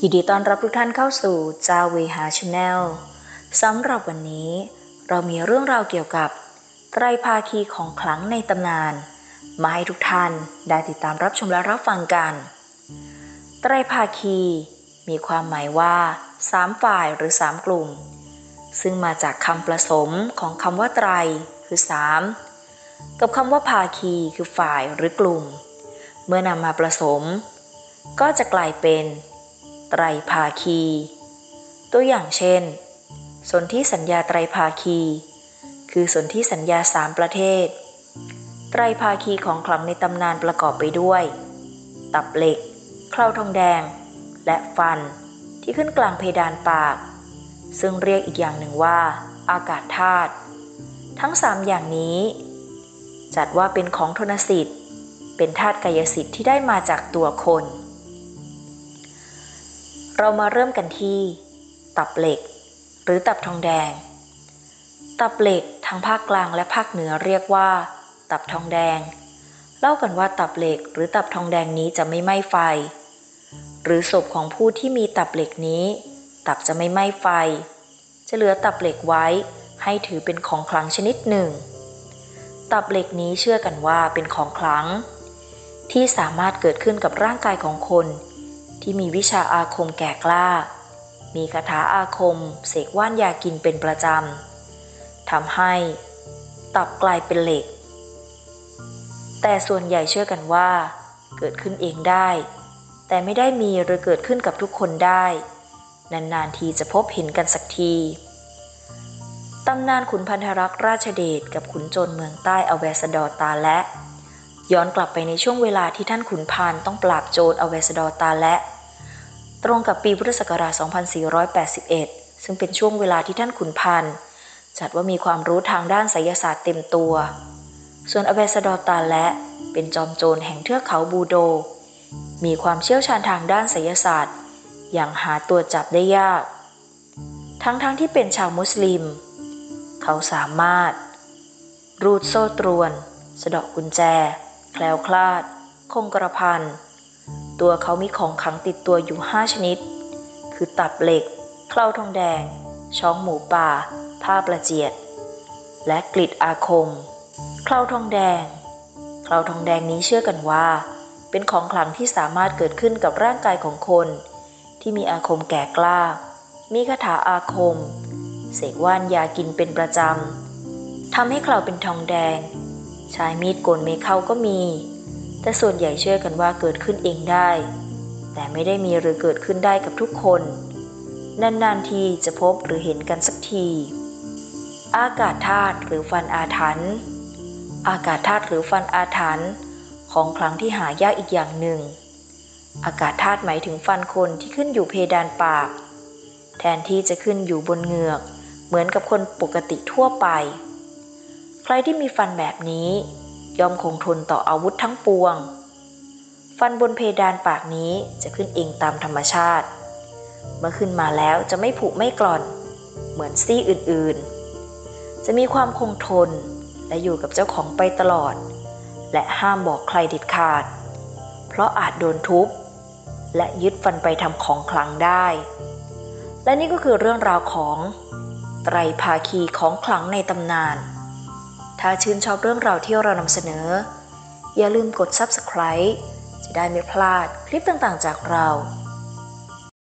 ยินดีต้อนรับทุกท่านเข้าสู่จาเวหาชาแนลสำหรับวันนี้ เรามีเรื่องราวเกี่ยวกับ ไตรภาคีของขลังในตำนาน มาให้ทุกท่านได้ติดตามรับชมและรับฟังกัน ไตรภาคี มีความหมายว่าสามฝ่ายหรือสามกลุ่ม ซึ่งมาจากคำผสมของคำว่าไตรคือสามกับคำว่าภาคีคือฝ่ายหรือกลุ่ม เมื่อนำมาผสม ก็จะกลายเป็น ไตรภาคี ตัวอย่างเช่น สนธิสัญญาไตรภาคี คือสนธิสัญญาสามประเทศ ไตรภาคีของขลังในตำนานประกอบไปด้วย ตับเหล็กเคราทองแดง และฟันที่ขึ้นกลางเพดานปาก ซึ่งเรียกอีกอย่างหนึ่งว่า อากาศธาตุทั้งสามอย่างนี้ จัดว่าเป็นของทนสิทธิ์เป็นธาตุกายสิทธิ์ที่ได้มาจากตัวคน เรามาเริ่มกันที่ ตับเหล็ก หรือตับทองแดง ตับเหล็กทางภาคกลางและภาคเหนือเรียกว่า ตับทองแดง เล่ากันว่าตับเหล็กหรือตับทองแดงนี้จะไม่ไหม้ไฟ หรือศพของผู้ที่มีตับเหล็กนี้ ตับจะไม่ไหม้ไฟ จะเหลือตับเหล็กไว้ให้ถือเป็นของขลังชนิดหนึ่ง ตับเหล็กนี้เชื่อกันว่าเป็นของขลัง ที่สามารถเกิดขึ้นกับร่างกายของคน ที่มีวิชาอาคมแก่กล้า มีคาถาอาคม เสกว่านยากินเป็นประจำทำให้ตับกลายเป็นเหล็ก แต่ส่วนใหญ่เชื่อกันว่า เกิดขึ้นเองได้ แต่ไม่ได้มีหรือเกิดขึ้นกับทุกคนได้ นานๆทีจะพบเห็นกันสักทีตำนานขุนพันธรักษ์ราชเดชกับขุนโจรเมืองใต้อเวสดอตาและ ย้อนกลับไปในช่วงเวลาที่ท่านขุนพันต้องปราบโจรอเวสดอตาและ ตรงกับปีพุทธศักราช 2481 ซึ่งเป็นช่วงเวลาที่ท่านขุนพันธ์จัดว่ามีความรู้ทางด้านไสยศาสตร์เต็มตัว ส่วนอเวสดอตาและเป็นจอมโจรแห่งเทือกเขาบูโด มีความเชี่ยวชาญทางด้านไสยศาสตร์ อย่างหาตัวจับได้ยาก ทั้งๆทที่เป็นชาวมุสลิม เขาสามารถ รูดโซ่ตรวน สะดอกกุญแจ แคล้วคลาด คงกระพัน ตัวเขามีของขังติดตัวอยู่ห้าชนิด คือตับเหล็ก เคล้าทองแดง ช้องหมูป่า ผ้าประเจียด และกลิดอาคม เคล้าทองแดง เคล้าทองแดงนี้เชื่อกันว่า เป็นของขลังที่สามารถเกิดขึ้นกับร่างกายของคน ที่มีอาคมแก่กล้า มีคาถาอาคม เสกว่านยากินเป็นประจำทำให้เคล้าเป็นทองแดง ใช้มีดโกนเมเข้าก็มี แต่ส่วนใหญ่เชื่อกันว่าเกิดขึ้นเองได้ แต่ไม่ได้มีหรือเกิดขึ้นได้กับทุกคน นานๆทีจะพบหรือเห็นกันสักที อากาศธาตุหรือฟันอาถรรพ์อากาศธาตุหรือฟันอาถรรพ์ของคลังที่หายากอีกอย่างหนึ่ง อากาศธาตุหมายถึงฟันคนที่ขึ้นอยู่เพดานปาก แทนที่จะขึ้นอยู่บนเหงือก เหมือนกับคนปกติทั่วไป ใครที่มีฟันแบบนี้ ย่อมคงทนต่ออาวุธทั้งปวง ฟันบนเพดานปากนี้จะขึ้นเองตามธรรมชาติ เมื่อขึ้นมาแล้วจะไม่ผุไม่กร่อน เหมือนซี่อื่นๆ จะมีความคงทนและอยู่กับเจ้าของไปตลอด และห้ามบอกใครเด็ดขาด เพราะอาจโดนทุบ และยึดฟันไปทำของขลังได้ และนี่ก็คือเรื่องราวของไตรภาคีของขลังในตำนาน ถ้าชื่นชอบเรื่องราวที่เรานำเสนอ อย่าลืมกด Subscribe จะได้ไม่พลาดคลิปต่างๆจากเรา